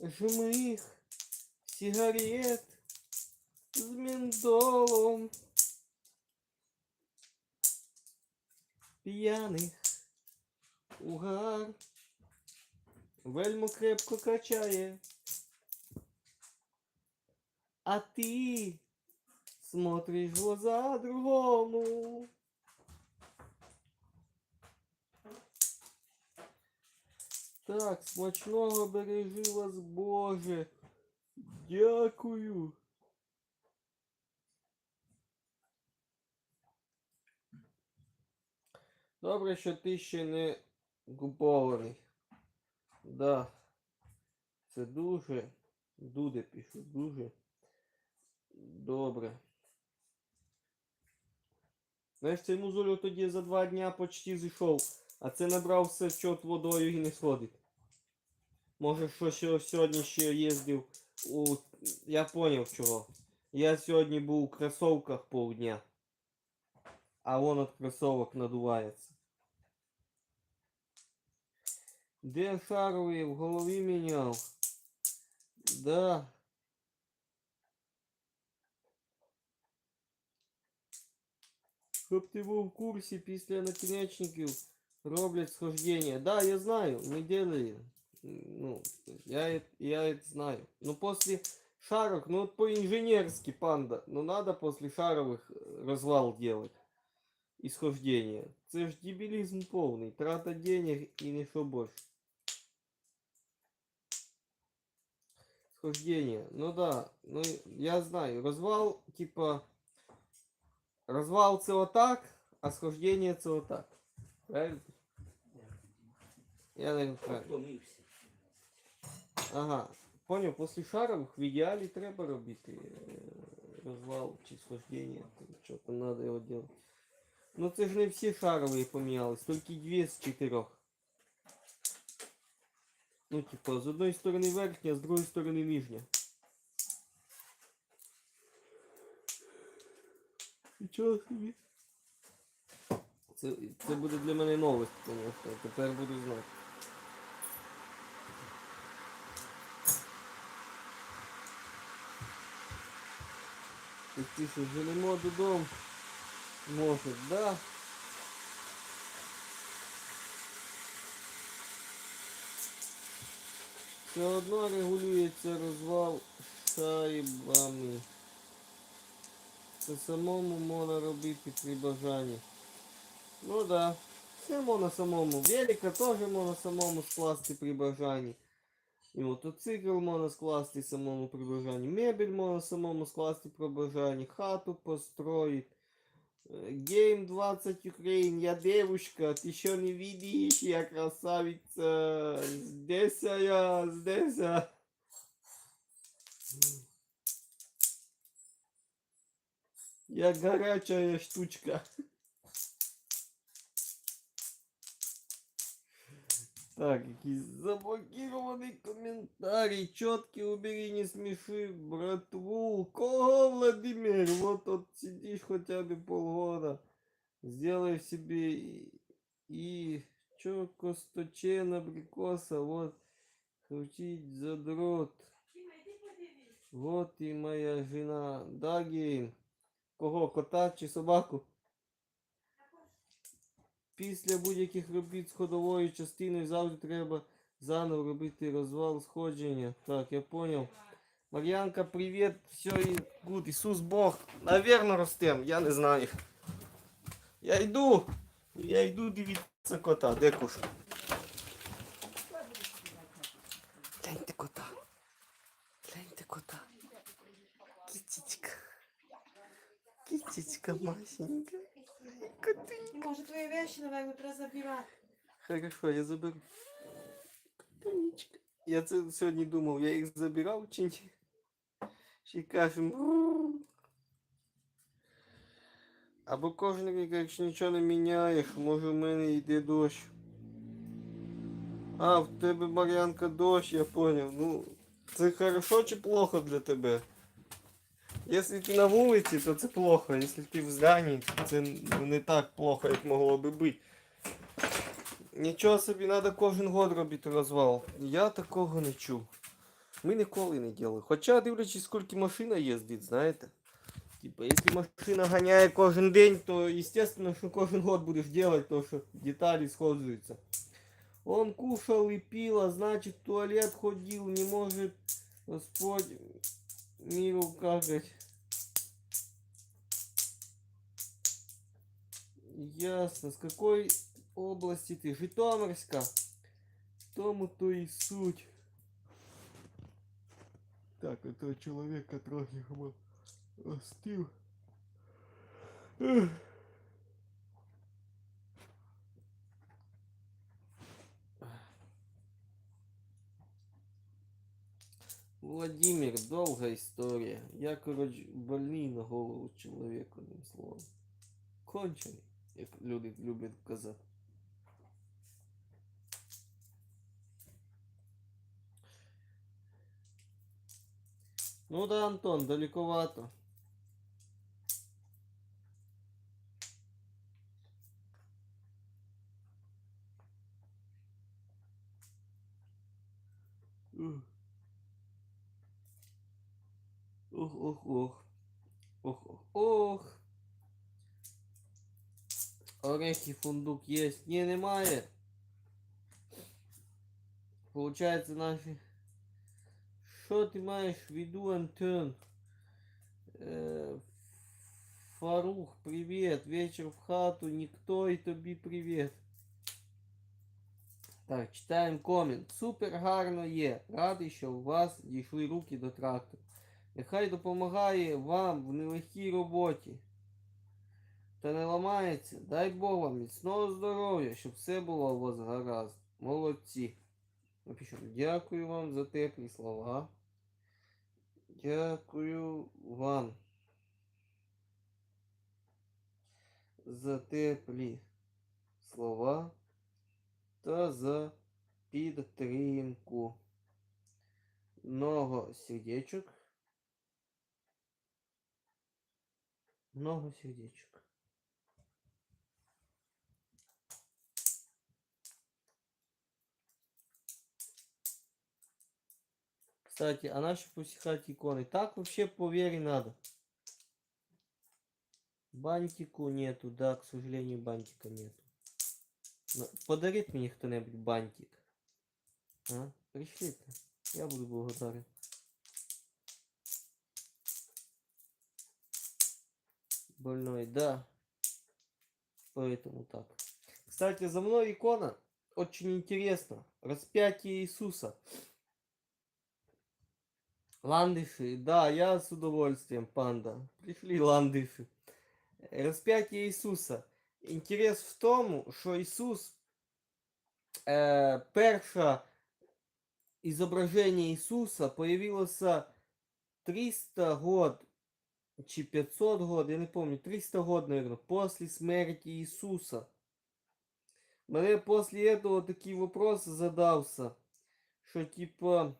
жмых, сигарет з ментолом. П'яних угар вельмо крепко качає. А ты смотришь в глаза другому. Так, смачного бережи вас, Боже. Дякую. Добре, що ти ще не купований. Да. Це дуже, дуже пишу, дуже добре. Знаєш, цей музолю тоді за два дня почти зійшов, а це набрав все чот водою і не сходить. Може, що ще сьогодні ще їздив у. Я поняв чого. Я сьогодні був у кросовках полдня. А вон от кроссовок надувається. Де шаровий в голові міняв? Да. Щоб ти був в курсі після наконечників роблять схождення. Да, я знаю, мы делали. Ну, я, это- я это знаю. Но после шарок, ну вот по-инженерски, панда. Ну надо после шаровых э, развал делать. Исхождение. Це ж дебилизм повний. Трата денег і нічого більше. Схождение. Ну да. Ну я знаю. Развал, типа. Развал це отак, а схождение це отак. Правильно? Я не правильно. Ага. Понял, после шаровых в ідеалі треба робити е, розвал чи схождение. Що там надо його делать. Ну це ж не всі шарові помінялись, тільки дві з чотирьох. Ну, типа, з одної сторони верхня, з другої сторони нижня. Нічого собі. Це, це буде для мене новость, тому що тепер буду знати. Що, женемо додому? Може, да. Все одно регулюється розвал шайбами. Це самому можна робити при бажанні. Ну да. Все можна самому. Велика теж можна самому скласти при бажанні. І мотоцикл можна скласти самому при бажанні. Мебель можна самому скласти при бажанні. Хату построить. Э, Гейм 20 Украин, я девушка, ты еще не видишь, я красавица. Здесь я, здесь я. Я горячая штучка. Так, якийсь заблокирований коментарій. Чоткий убери, не смеши, братву. Кого, Владимир? Вот тут сидишь хотя бы полгода. Сделай себе и, и чё, косточен, абрикоса, вот. Крутить задрот. Вот и моя жена. Да, Гейм? Кого, кота чи собаку? Після будь-яких робіт з ходовою частиною завжди треба заново робити розвал сходження. Так, я понял. Мар'янка, привіт, все і гуд, Ісус Бог. Наверно, ростем, я не знаю. Я йду. Я йду дивитися кота. Де куш? Гляньте кота. Гляньте кота. Кітечка. Кітечка масенька. Котенька. Може твої вещи, наверное, треба забирати. Хорошо, я заберу. Котенечка. Я це сьогодні думав, я їх забирав чи ні? Чи кажем. «Бррр». Або кожен рік, якщо нічого не міняєш, може в мене йде дощ. А, в тебе Мар'янка дощ, я поняв. Ну, це хорошо чи плохо для тебе? Якщо ти на вулиці, то це плохо. Якщо ти в зданні, то це не так плохо, як могло би бути. Нічого собі, треба кожен год робити розвал. Я такого не чув. Ми ніколи не робили. Хоча дивлячись, скільки машина їздить, знаєте. Типа, якщо машина ганяє кожен день, то естественно, що кожен год будеш делать, то що деталі сходжуються. Он кушал и пил, а значит туалет ходил, не может Господь миру какать. Ясно. С какой области ты? Житомирска. В тому то и суть. Так, это человек, который был остыл. Эх. Владимир, довга історія. Я, коротше, больний на голову чоловік, одним словом. Кончений, як люди люблять казати. Ну да, Антон, далековато. Ух. Ох, ох, ох. Ох, ох. Орехи, фундук есть. Не, немає. Получается наши... Що ти маєш в виду, Антон? Э, Фарух, привет. Вечер в хату, никто и тобі привет. Так, читаємо комент. Супер гарно є. Радий, що у вас дійшли руки до трактору. Нехай допомагає вам в нелегкій роботі. Та не ламається. Дай Бог вам міцного здоров'я, щоб все було у вас гаразд. Молодці. Напишемо, дякую вам за теплі слова. Дякую вам за теплі слова та за підтримку. Много сердечок. Много сердечек. Кстати, а наши посихать иконы. Так вообще по вере надо. Бантику нету, да, к сожалению, бантика нету. Но подарит мне кто-нибудь бантик. А? Пришлите. Я буду благодарен. Больной, да. Поэтому так. Кстати, за мной икона. Очень интересно. Распятие Иисуса. Ландыши, да, я с удовольствием, панда. Пришли ландыши. Распятие Ісуса. Інтерес в тому, що Ісус, е, перше ізображення Ісуса появилося 300 год чи 500 год, я не помню, 300 год, наверное, после смерти Ісуса. Мене после этого такий вопрос задався, що типа...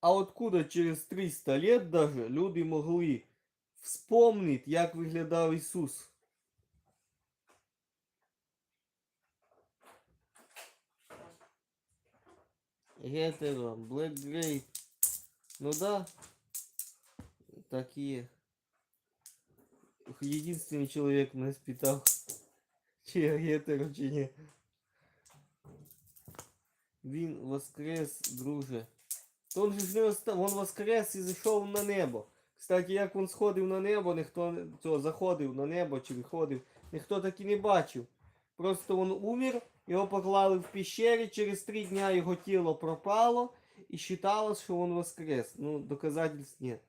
А откуда через 300 лет даже люди могли вспомнити, як виглядав Ісус? Гетеро, Black Grape. Ну да, такие. Единственный человек мене спитав, чи я гетеро. Він воскрес, друже. То он же ж не остав, он воскрес і зійшов на небо. Кстати, як він сходив на небо, ніхто цього заходив на небо чи виходив, ніхто так і не бачив. Просто він умер, його поклали в пещері, через три дня його тіло пропало і вважалось, що він воскрес. Ну, доказательств нет.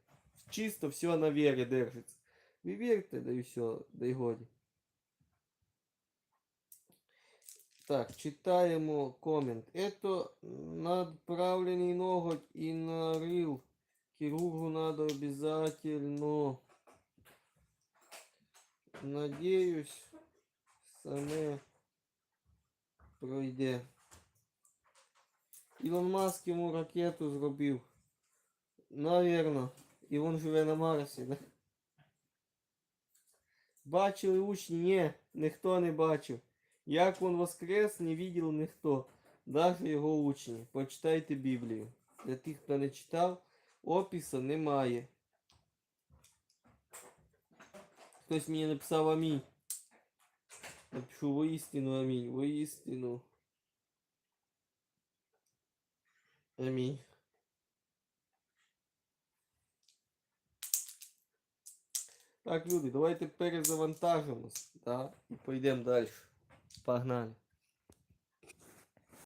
Чисто все на вірі держиться. Ви вірте, да і все, да й годі. Так, читаємо комент. Это надправленный ноготь и нарыл. Хирургу надо обязательно. Надеюсь, саме пройде. Ілон Маск йому ракету зробив. Навірно. І він живе на Марсі, да? Бачили учні? Ні, ніхто не бачив. Як він воскрес, не видел ніхто. Навіть його учні. Почитайте Біблію. Для тих, хто не читав, опису немає. Хтось мені написав амінь. Напишу воістину амінь. Воістину. Амінь. Так, люди, давайте перезавантажимось, да, і поїдемо далі. Погнали.